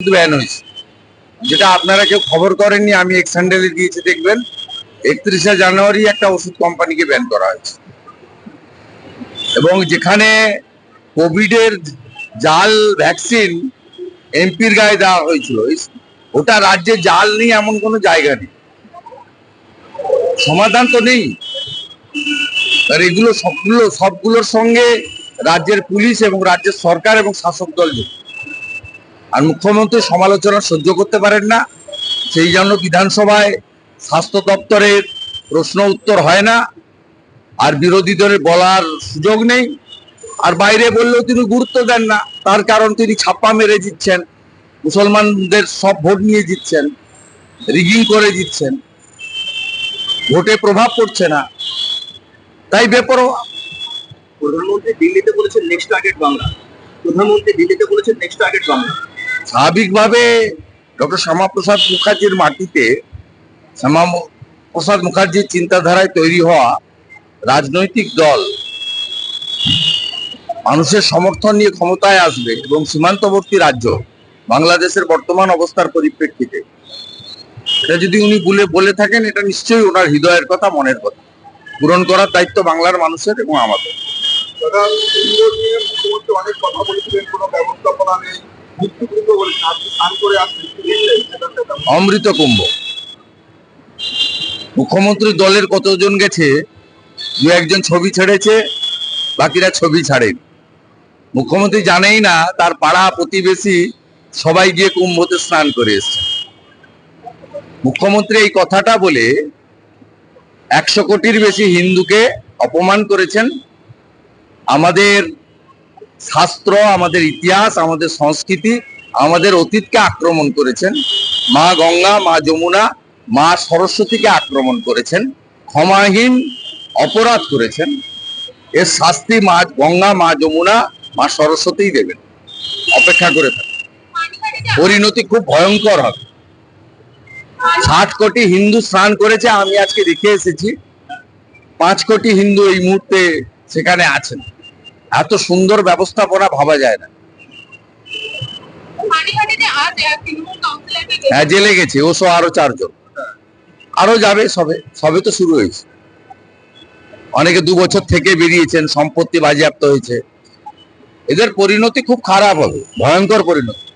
কিন্তু ব্যান হয়েছে। যেটা আপনারা কেউ খবর করেননি, আমি এক্স হ্যান্ডেলে দিয়েছি, দেখবেন। একত্রিশে জানুয়ারি একটা ওষুধ কোম্পানিকে ব্যান করা হয়েছে। এবং যেখানে কোভিডের জাল ভ্যাকসিন এমপির গায়ে দেওয়া হয়েছিল ওটা রাজ্যে জাল নেই, এমন কোনো জায়গা নেই। সমাধান তো নেই। আর এগুলো সবগুলো, সবগুলোর সঙ্গে রাজ্যের পুলিশ এবং রাজ্যের সরকার এবং শাসক দল যুক্ত। আর মুখ্যমন্ত্রী সমালোচনা সহ্য করতে পারেন না। সেই জন্য বিধানসভায় স্বাস্থ্য দপ্তরের প্রশ্ন উত্তর হয় না। আর বিরোধী দলের বলার সুযোগ নেই। আর বাইরে বললেও তিনি গুরুত্ব দেন না। তার কারণ তিনি ছাপ্পা মেরে দিচ্ছেন। মুসলমানদের সব ভোট নিয়ে জিতছেন। রিগিং করে দিচ্ছেন। ভোটে প্রভাব পড়ছে না। তাই বেপরোয়া। প্রধানমন্ত্রী দিল্লিতে বলেছেন নেক্সট টার্গেট বাংলা। প্রধানমন্ত্রী দিল্লিতে বলেছেন নেক্সট টার্গেট বাংলা। স্বাভাবিকভাবে ডক্টর শ্যামাপ্রসাদ মুখার্জির মাটিতে শ্যামা প্রসাদ মুখার্জির চিন্তাধারায় তৈরি হওয়া রাজনৈতিক দল মানুষের সমর্থন নিয়ে ক্ষমতায় আসবে এবং সীমান্তবর্তী রাজ্য বাংলাদেশের বর্তমান অবস্থার পরিপ্রেক্ষিতে। এটা যদি উনি বলে বলে থাকেন, এটা নিশ্চয়ই ওনার হৃদয়ের কথা, মনের কথা। পূরণ করার দায়িত্ব বাংলার মানুষের এবং আমাদের। অনেক কথা বলেছিলেন, কোনো ব্যবস্থাপনা অমৃত কুম্ভ মুখ্যমন্ত্রী দলের কতজন গেছে? দু একজন ছবি ছেড়েছে, বাকিরা ছবি ছাড়েন। মুখ্যমন্ত্রী জানেই না, তার পাড়া প্রতিবেশী সবাই গিয়ে কুম্ভতে স্নান করে এসছে। মুখ্যমন্ত্রী এই কথাটা বলে একশো কোটির বেশি হিন্দুকে অপমান করেছেন। আমাদের শাস্ত্র, আমাদের ইতিহাস, আমাদের সংস্কৃতি, আমাদের অতীতকে আক্রমণ করেছেন। মা গঙ্গা, মা যমুনা, মা সরস্বতীকে আক্রমণ করেছেন। ক্ষমাহীন অপরাধ করেছেন। এর শাস্তি মা গঙ্গা, মা যমুনা, মা সরস্বতীই দেবেন। অপেক্ষা করে থাকুন। পরিণতি খুব ভয়ঙ্কর হবে। ষাট কোটি হিন্দু স্নান করেছে, আমি আজকে দেখে এসেছি। পাঁচ কোটি হিন্দু এই মুহূর্তে সেখানে আছেন। এত সুন্দর ব্যবস্থাপনা ভাবা যায় না। হ্যাঁ জেলে গেছে ও সহ আরও চারজন। আরও যাবে সবে সবে তো শুরু হয়েছে। অনেকে দু বছর থেকে বেরিয়েছেন সম্পত্তি বাজেয়াপ্ত হয়েছে। এদের পরিণতি খুব খারাপ হবে ভয়ঙ্কর পরিণতি।